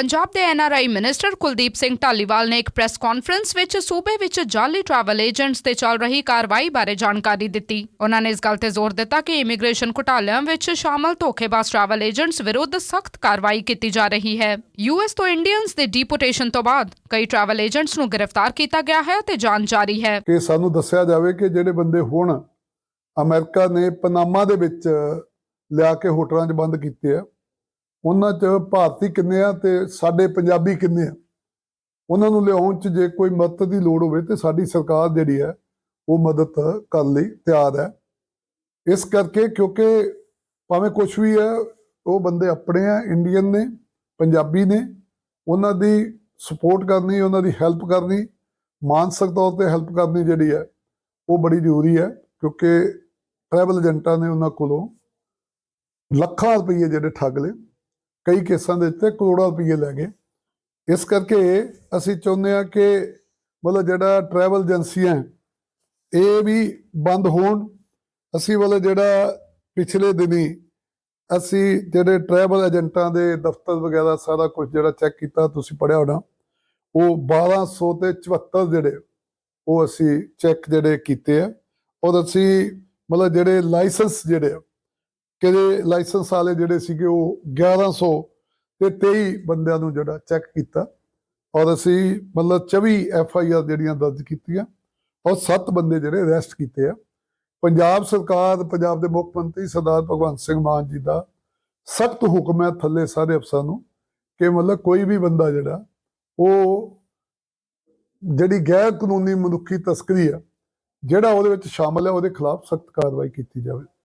ਪੰਜਾਬ ਦੇ NRI minister Kuldeep Singh Dhaliwal ਨੇ ਇੱਕ ਪ੍ਰੈਸ ਕਾਨਫਰੰਸ ਵਿੱਚ ਸੂਬੇ ਵਿੱਚ ਜਾਲੀ ਟਰੈਵਲ ਏਜੰਟਸ ਤੇ ਚੱਲ ਰਹੀ ਕਾਰਵਾਈ ਬਾਰੇ ਜਾਣਕਾਰੀ ਦਿੱਤੀ। ਉਹਨਾਂ ਨੇ ਇਸ ਗੱਲ ਤੇ ਜ਼ੋਰ ਦਿੱਤਾ ਕਿ ਇਮੀਗ੍ਰੇਸ਼ਨ ਘੁਟਾਲਿਆਂ ਵਿੱਚ ਸ਼ਾਮਲ ਧੋਖੇਬਾਜ਼ ਟਰੈਵਲ ਏਜੰਟਸ ਵਿਰੁੱਧ ਸਖਤ ਕਾਰਵਾਈ ਕੀਤੀ ਜਾ ਰਹੀ ਹੈ। ਯੂਐਸ ਤੋਂ ਇੰਡੀਅਨਸ ਦੇ ਡਿਪੋਰਟੇਸ਼ਨ ਤੋਂ ਬਾਅਦ ਕਈ ਟਰੈਵਲ ਏਜੰਟਸ ਨੂੰ ਗ੍ਰਿਫਤਾਰ ਕੀਤਾ ਗਿਆ ਹੈ ਤੇ ਜਾਂਚ ਜਾਰੀ ਹੈ। ਕਿ ਸਾਨੂੰ ਦੱਸਿਆ ਜਾਵੇ ਕਿ ਜਿਹੜੇ ਬੰਦੇ ਹੁਣ ਅਮਰੀਕਾ ਨੇ ਪਨਾਮਾ ਦੇ ਵਿੱਚ ਲਿਆ ਕੇ ਹੋਟਲਾਂ 'ਚ ਬੰਦ ਕੀਤੇ ਆ ਉਹਨਾਂ 'ਚ ਭਾਰਤੀ ਕਿੰਨੇ ਆ ਤੇ ਸਾਡੇ ਪੰਜਾਬੀ ਕਿੰਨੇ ਆ? ਉਹਨਾਂ ਨੂੰ ਲਿਆਉਣ 'ਚ ਜੇ ਕੋਈ ਮਦਦ ਦੀ ਲੋੜ ਹੋਵੇ ਤੇ ਸਾਡੀ ਸਰਕਾਰ ਜਿਹੜੀ ਹੈ, ਉਹ ਮਦਦ ਕਰਨ ਲਈ ਤਿਆਰ ਹੈ। ਇਸ ਕਰਕੇ ਕਿਉਂਕਿ ਭਾਵੇਂ ਕੁਝ ਵੀ ਹੈ, ਉਹ ਬੰਦੇ ਆਪਣੇ ਆ ਇੰਡੀਅਨ ਨੇ, ਪੰਜਾਬੀ ਨੇ, ਉਹਨਾਂ ਦੀ ਸਪੋਰਟ ਕਰਨੀ, ਉਹਨਾਂ ਦੀ ਹੈਲਪ ਕਰਨੀ, ਮਾਨਸਿਕ ਤੌਰ ਤੇ ਹੈਲਪ ਕਰਨੀ ਜਿਹੜੀ ਹੈ, ਉਹ ਬੜੀ ਜ਼ਰੂਰੀ ਹੈ ਕਿਉਂਕਿ ਟਰੈਵਲ ਏਜੰਟਾਂ ਨੇ ਉਹਨਾਂ ਕੋਲੋਂ ਲੱਖਾਂ ਰੁਪਏ ਜਿਹੜੇ ਠੱਗ ਲਏ। ਕਈ ਕੇਸਾਂ ਦੇ ਉੱਤੇ ਕਰੋੜਾਂ ਰੁਪਏ ਲੈ ਗਏ। ਇਸ ਕਰਕੇ ਅਸੀਂ ਚਾਹੁੰਦੇ ਹਾਂ ਕਿ ਮਤਲਬ ਜਿਹੜਾ ਟਰੈਵਲ ਏਜੰਸੀਆਂ ਇਹ ਵੀ ਬੰਦ ਹੋਣ। ਅਸੀਂ ਮਤਲਬ ਜਿਹੜਾ ਪਿਛਲੇ ਦਿਨੀ ਅਸੀਂ ਜਿਹੜੇ ਟਰੈਵਲ ਏਜੰਟਾਂ ਦੇ ਦਫ਼ਤਰ ਵਗੈਰਾ ਸਾਰਾ ਕੁਝ ਜਿਹੜਾ ਚੈੱਕ ਕੀਤਾ, ਤੁਸੀਂ ਪੜਿਆ ਹੋਣਾ, ਉਹ 1200 ਤੇ 74 ਜਿਹੜੇ ਉਹ ਅਸੀਂ ਚੈੱਕ ਜਿਹੜੇ ਕੀਤੇ ਆ। ਔਰ ਅਸੀਂ ਮਤਲਬ ਜਿਹੜੇ ਲਾਇਸੈਂਸ ਜਿਹੜੇ ਆ ਕਿਹੜੇ ਲਾਇਸੈਂਸ ਵਾਲੇ ਜਿਹੜੇ ਸੀਗੇ ਉਹ 1100 ਤੇ 23 ਬੰਦਿਆਂ ਨੂੰ ਜਿਹੜਾ ਚੈੱਕ ਕੀਤਾ ਔਰ ਅਸੀਂ ਮਤਲਬ 24 ਐਫ ਆਈ ਆਰ ਜਿਹੜੀਆਂ ਦਰਜ ਕੀਤੀਆਂ, ਔਰ 7 ਬੰਦੇ ਜਿਹੜੇ ਅਰੈਸਟ ਕੀਤੇ ਆ। ਪੰਜਾਬ ਸਰਕਾਰ, ਪੰਜਾਬ ਦੇ ਮੁੱਖ ਮੰਤਰੀ ਸਰਦਾਰ ਭਗਵੰਤ ਸਿੰਘ ਮਾਨ ਜੀ ਦਾ ਸਖਤ ਹੁਕਮ ਹੈ ਥੱਲੇ ਸਾਰੇ ਅਫਸਰਾਂ ਨੂੰ ਕਿ ਮਤਲਬ ਕੋਈ ਵੀ ਬੰਦਾ ਜਿਹੜਾ, ਉਹ ਜਿਹੜੀ ਗੈਰ ਕਾਨੂੰਨੀ ਮਨੁੱਖੀ ਤਸਕਰੀ ਆ, ਜਿਹੜਾ ਉਹਦੇ ਵਿੱਚ ਸ਼ਾਮਲ ਹੈ, ਉਹਦੇ ਖਿਲਾਫ ਸਖਤ ਕਾਰਵਾਈ ਕੀਤੀ ਜਾਵੇ।